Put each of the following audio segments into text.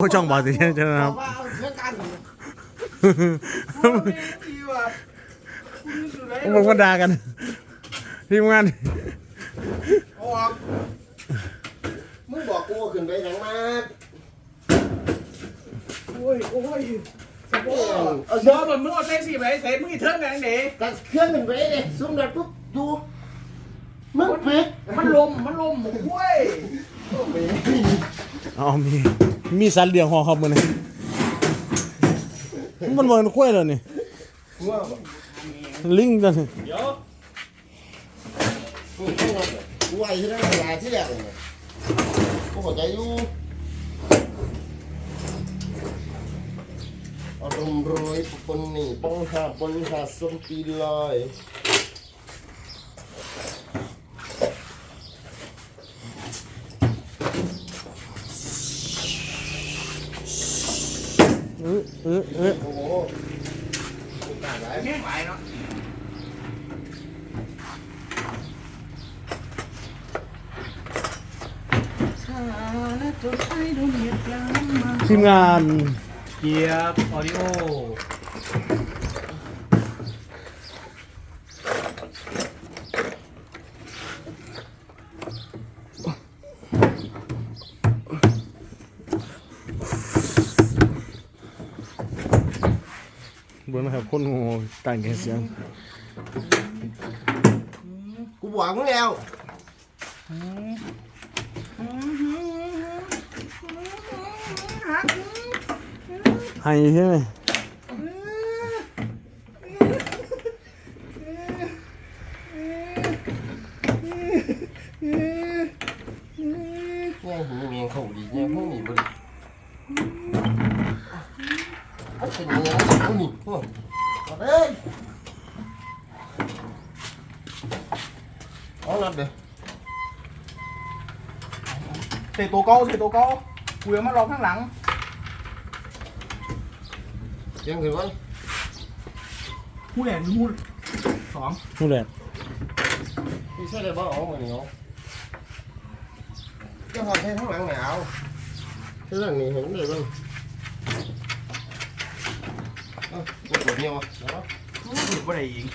โอ้ช่องบาสิใช่ไหมครับว่าเอาเรื่องการดีว่ะคุณนึกดูได้มึงมาด่ากันทีมงานออกมึงบอกกูว่าขึ้นไปหนังมาโอ้ยโอ้ยโอ้เอาบเชืออกกมันมึงเอาใส่สีไปใส่มึงอีเทิร์นกันเด็ตัดเครื่องขึ้นไปเลยซุ่มดัดปุ๊บดูมึงปิดมันลมมันลมโอ้ยอ๋อมี มีสัตว์เลี้ยงหอครับมันนี่มันเหมือนกล้วยเลยนี่ลิงตัวนี้เดี๋ยวกูไว้ที่นั่นยาที่แรกเลยกูเข้าใจอยู่อารมณ์รวยปนนี่ป้องหาปนหาส้มตีลอย เออเออโอ้โหโอกาสไรไม่ไหวเนาะทีมงาน เกียบออดิโอ บิ่งนะครับคนโง่ต่างแก่เสียงกูบอกมึงแล้วให้ใช่ไหม เนี่ยหูเมียงเขาดีเนี่ยพวกนี้บริมันเป็นยังไงพวกนี้พวก เฮ้ยเอานัดเด้อใส่ตัวเก่าใส่ตัวเก่ากูยังมาลองข้างหลังยังขึ้น วันหูแหลนหูสองนู่นแหละพี่ใช่เลยบ้าอ๋อมือเหนียวจะหอดใช้ทั้งหลังหนาวใช่หลังนี้เห็นเลยบ้างเอ้าปวดเหนียวอะเนาะหยุดบ่ได้ยิง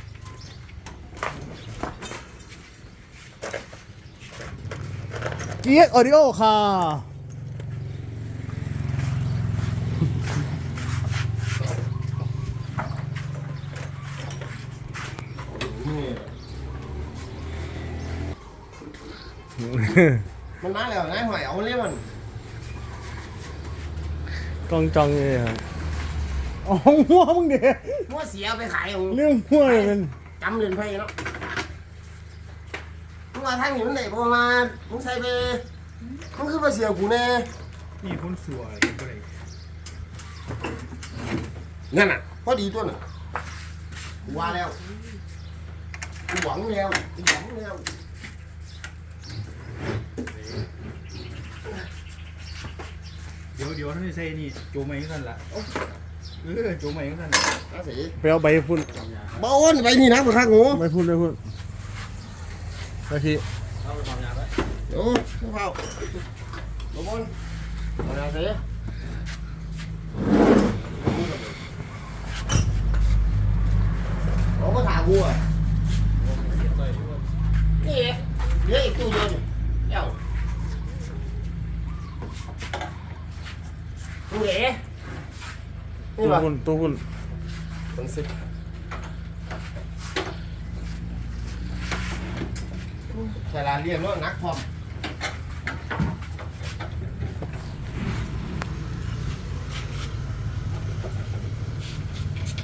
เกียร์ออดิโอค่ะมันมาแล้วนายหอยเอาเลยมันกองจองเลยครับ อ๋อหัวมึงเด้มัวเสียไปขายของเรื่องหัวเลยมันจำเรียนไพ่เนาะมึงว่าทางนี้มันไหนประมาณมึงใส่ไปมึงคือมาเสียกูแน่นี่คนสวยบ่ได้นั่นน่ะพอดีตัวน่ะกูว่าแล้วกูหวังแล้วกูหวังแล้วเดี๋ยวเดี๋ยวท่านได้ใส่นี่โจมมาอย่างนั้นละ เออโจมมาอย่างนั้นน่าสิไปเอาใบพุ่นบ้านไปนี่นะกูทักงูใบพุ่นใบพุ่นไปพี่เดี๋ยวเข้าเผาบ้านเอาน่าสิเขาก็ถามกูอะนี่เดี๋ยวอีกตู้เดียวนี่เอ้าตู้เอ๋นี่ ตัวป่ะพุ่นตัวพุ่นมันสิใช่ร้านเรียนว่านักความ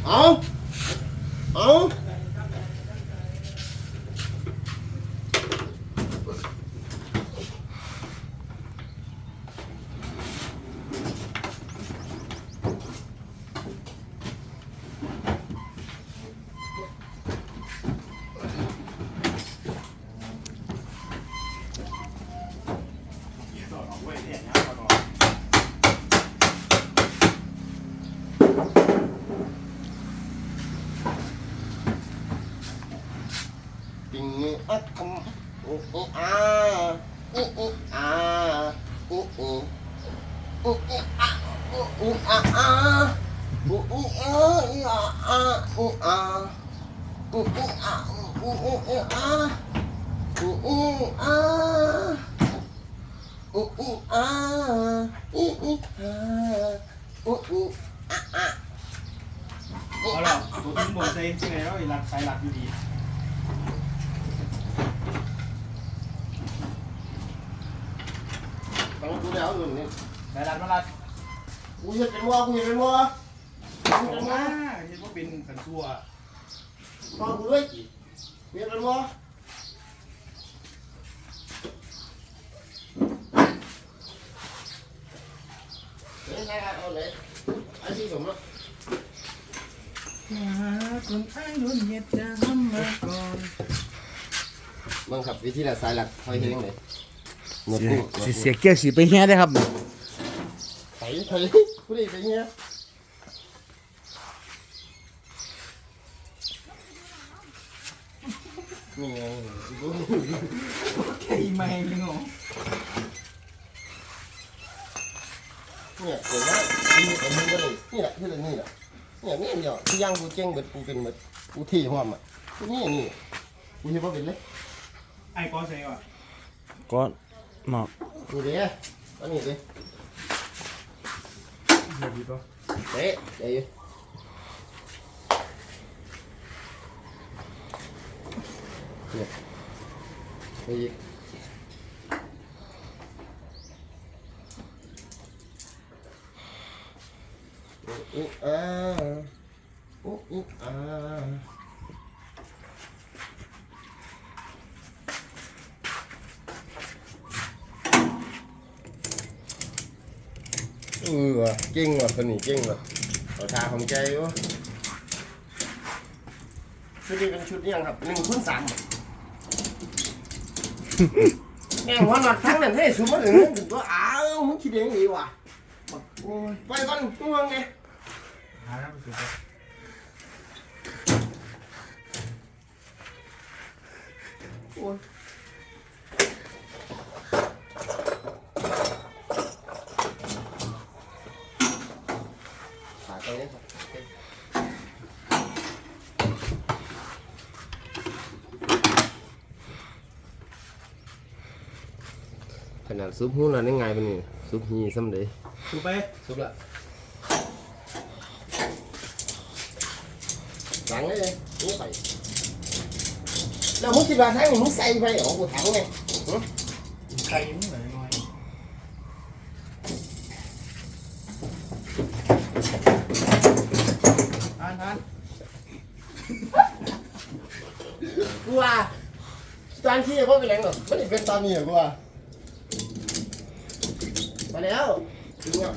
เอาเอา อู้อะอะอู้อู้อะอะอะอู้อะอู้อู้อะอู้อู้อะอู้อู้อะอู้อู้อะอู้อู้อะอู้อู้อะเอาล่ะตัวทิ้งบนเซ่ที่ไหนแล้วไอ้รัดสายรัดอยู่ดีต้องดูแล้วอยู่นี่ สายรัดมารัดกูเห็นเป็นวัวกูเห็นเป็นวัวกูโอ้เห็นเป็นวัวมาเห็นว่าเป็นขันซัวฟังกูด้วยจีเห็นเป็นวัวเฮ้ยใครเอาเลยไอ้ที่ผมอะคนไอ้รุ่นเย็ดจะทำมาก่อนบังคับวิธีละสายหลักคอยเฮงเลยหมดเสียกูสิเสียเกี้ยวสีไปแฮ่ได้ครับ ไปไปกูได้ไปเงี้ยนี่ไงกูไอ้แมงนี่เนาะเนี่ยเห็นไหมนี่เป็นมึงก็เลยนี่แหละที่เลยนี่แห ละเนี่ยนี่เดียวที่ย่า งกูเจ๊งเบิดกูเป็นเบิดกูที่ห้อมอ่ะกูนี่นี่กูเห็นว่าเป็นเลย ไอ้ก้อนใส่ก่อน ก็หมอก นี่เด้อันนี้เด้ เดี๋ยวดีป่ะ เด้เด้เนี่ยไปอีกอุ๊ยอ่าอุ๊ยอุ๊ยอ่า เออว่ะเก่งว่ะคนนี้เก่งว่ะเอาทาของใจวะชุดนี้เป็นชุดนี้ยังครับหนึ่งคูณสามแง่งหัวหนอดทั้งนั้นเลยสมมติถึงถึงตัวอ้าวมึงคิดเองดีว่ะบอกโอ้ยไปก่อนมึงว่าไง หาแล้วไปสุดแล้ว โอ้ย ขาไปเลยครับขนาดซุปหูเราได้ไงเป็นนี่ซุปฮีซ้ำเลยดูไป ซุปละหลังเลยนี่ไปแล้วมึงคิดว่าทั้งมึงใส่ไปเหรอกูถังไง ไก่มึงเหนื่อยหน่อยทานทานกูว่าตอนที่เขาไปแรงหรอกไม่ได้เป็นตอนนี้หรอกกูว่ามาแล้วถึงอะ